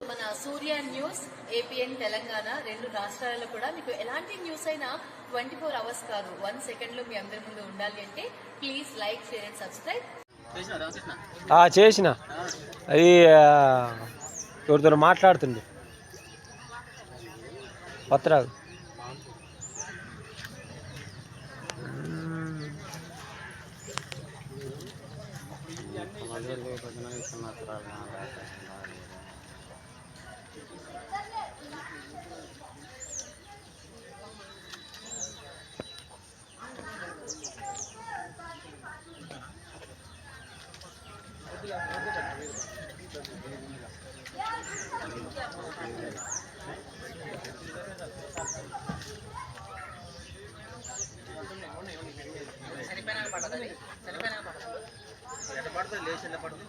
మన సూర్య news APN Telangana రెండు రాష్ట్రాలలో కూడా మీకు ఎలాంటి న్యూస్ అయినా ట్వంటీ ఫోర్ అవర్స్ కాదు. వన్ సెకండ్లో మీ అందరి ముందు ఉండాలి అంటే please like share and subscribe. చేసిన? అది ఎవరితో మాట్లాడుతుంది పత్రాలు. மதுரையிலே பார்த்தீங்கன்னா விஸ்வநாத்ராஜ் Thank you. ఎంత పడుతుంది?